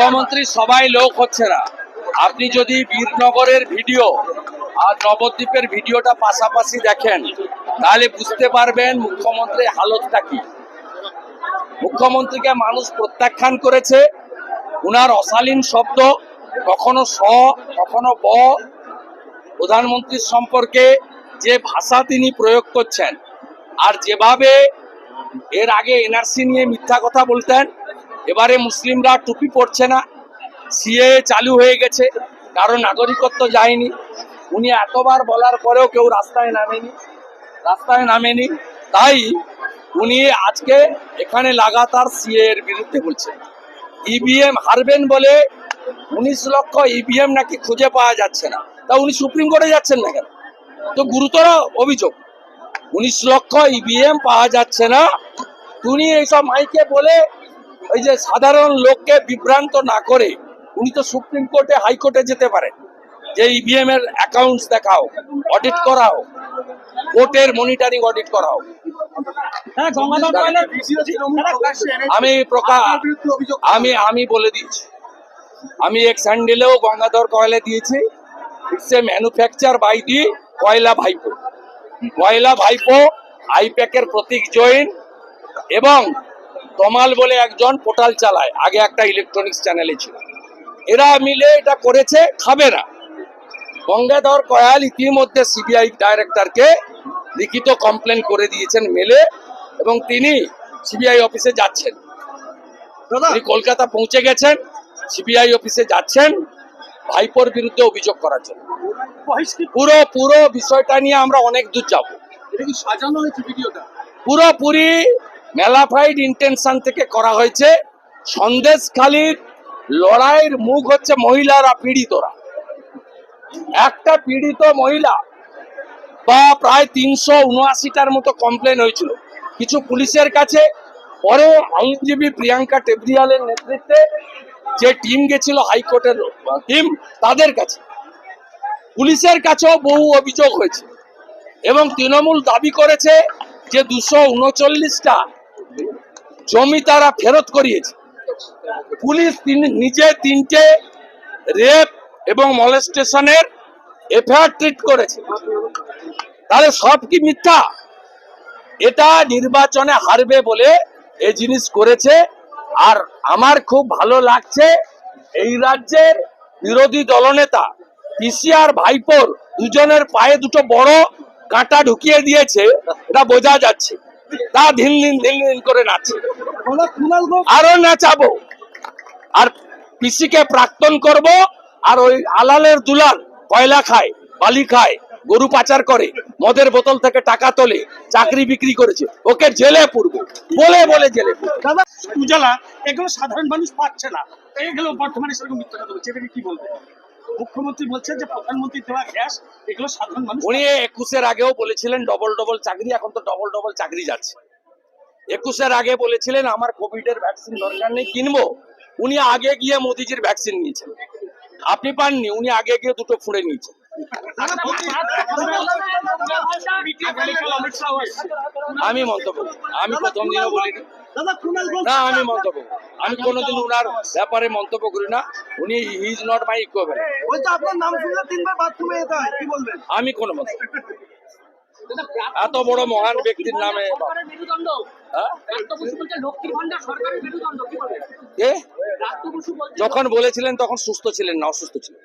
মুখ্যমন্ত্রী সবাই লোক হচ্ছে না। আপনি যদি বীরনগরের ভিডিও আর নবদ্বীপের ভিডিওটা পাশাপাশি দেখেন, তাহলে বুঝতে পারবেন মুখ্যমন্ত্রীর হালতটা কি। মুখ্যমন্ত্রীকে মানুষ প্রত্যাখ্যান করেছে, উনার অশালীন শব্দ, কখনো স কখনো ব। প্রধানমন্ত্রীর সম্পর্কে যে ভাষা তিনি প্রয়োগ করছেন, আর যেভাবে এর আগে এনআরসি নিয়ে মিথ্যা কথা বলতেন এবারে মুসলিমরা টুপি পড়ছে না। সিএ চালু হয়ে গেছে, কারও নাগরিকত্ব যায়নি। উনি এতবার বলার পরেও কেউ রাস্তায় নামেনি রাস্তায় নামেনি। তাই উনি আজকে এখানে লাগাতার সিএ এর বিরুদ্ধে বলছেন। ইভিএম হারবেন বলে উনিশ লক্ষ ইভিএম নাকি খুঁজে পাওয়া যাচ্ছে না। তা উনি সুপ্রিম কোর্টে যাচ্ছেন না কেন? তো গুরুতর অভিযোগ। উনিশ লক্ষ ইভিএম পাওয়া যাচ্ছে না। উনি এইসব মাইকে বলে ওই যে সাধারণ লোককে বিভ্রান্ত না করে উনি তো সুপ্রিম কোর্টে হাইকোর্টে যেতে পারেন। যে ইভিএম এর অ্যাকাউন্টস দেখাও অডিট করাও কোর্টের মনিটরিং অডিট করাও। হ্যাঁ আমি প্রকাশ আমি আমি বলে দিয়েছি। আমি এক স্যান্ডেলেও গঙ্গাধর কয়লা দিয়েছি। It's a manufacture by the কয়লা ভাইপো। কয়লা ভাইপো আইপ্যাকের প্রতীক জৈন এবং তমাল বলে একজন পোর্টাল চালায় আগে একটা ইলেকট্রনিক্স চ্যানেলে ছিল। এরা মিলে এটা করেছে খাবে না। গঙ্গাধর কয়াল ইতিমধ্যে সিবিআই ডাইরেক্টরকে লিখিত কমপ্লেন করে দিয়েছেন মেলে এবং তিনি সিবিআই অফিসে যাচ্ছেন। তিনি কলকাতা পৌঁছে গেছেন সিবিআই অফিসে যাচ্ছেন ভাইপোর বিরুদ্ধে অভিযোগ করার জন্য। পুরো পুরো বিষয়টা নিয়ে আমরা অনেক দূর যাব। সাজানো হয়েছে ভিডিওটা? পুরোপুরি মেলাফাইড ইন্টেনশন থেকে করা হয়েছে। সন্দেশখালীর লড়াইয়ের মুখ হচ্ছে মহিলারা পীড়িতরা। একটা পীড়িত মহিলা বা প্রায় তিনশো উনআশিটার মতো কমপ্লেন হয়েছিল। কিছু পুলিশের কাছে পরে আইনজীবী প্রিয়াঙ্কা টেবরিয়ালের নেতৃত্বে যে টিম গেছিল হাইকোর্টের টিম তাদের কাছে। পুলিশের কাছেও বহু অভিযোগ হয়েছে এবং তৃণমূল দাবি করেছে যে দুশো উনচল্লিশটা জমি তারা ফেরত করিয়েছে। পুলিশ নিজে তিনটে রেপ এবং মলেস্টেশনের এফআইআর ট্রিট করেছে। তাহলে সব কি মিথ্যা? এটা নির্বাচনে হারবে বলে এই জিনিস করেছে। আর আমার খুব ভালো লাগছে এই রাজ্যের বিরোধী দলনেতা, পিসিআর ভাইপোর দুজনের পায়ে দুটো বড় কাঁটা ঢুকিয়ে দিয়েছে। এটা বোঝা যাচ্ছে। তা করে ঘোষ আরও নাচাবো। আর পিসিকে প্রাক্তন করব আর ওই আলালের দুলাল কয়লা খায় বালি খায় গরু পাচার করে মদের বোতল থেকে টাকা তোলে চাকরি বিক্রি করেছে। ওকে জেলে পুরবো। বলে বলে জেলে দাদা উজালা এগুলো সাধারণ মানুষ পাচ্ছে না। এগুলো বর্তমানে সেরকম মিথ্যা কথা বলছে। এটাকে কি বলবে? মুখ্যমন্ত্রী বলছেন যে প্রধানমন্ত্রী দেওয়া গ্যাস, এগুলো সাধারণ মানুষ উনি একুশের আগেও বলেছিলেন ডবল ডবল চাকরি, এখন তো ডবল ডবল চাকরি যাচ্ছে। একুশের আগে বলেছিলেন, আমার কোভিড এর ভ্যাকসিন দরকার নেই, কিনবো। উনি আগে গিয়ে মোদিজির ভ্যাকসিন নিয়েছেন। আপনি পাননি, উনি আগে গিয়ে দুটো ফুড়ে নিয়েছেন। আমি মন্তব্য। আমি প্রথম দিনও ঘোষ না, আমি মন্তব্য আমি কোনোদিন উনার ব্যাপারে মন্তব্য করি না। উনি ইজ নট মাই বলবেন আমি কোনো মন্তব্য এত বড় মহান ব্যক্তির নামে হ্যাঁ? যখন বলেছিলেন, তখন সুস্থ ছিলেন না, অসুস্থ ছিলেন।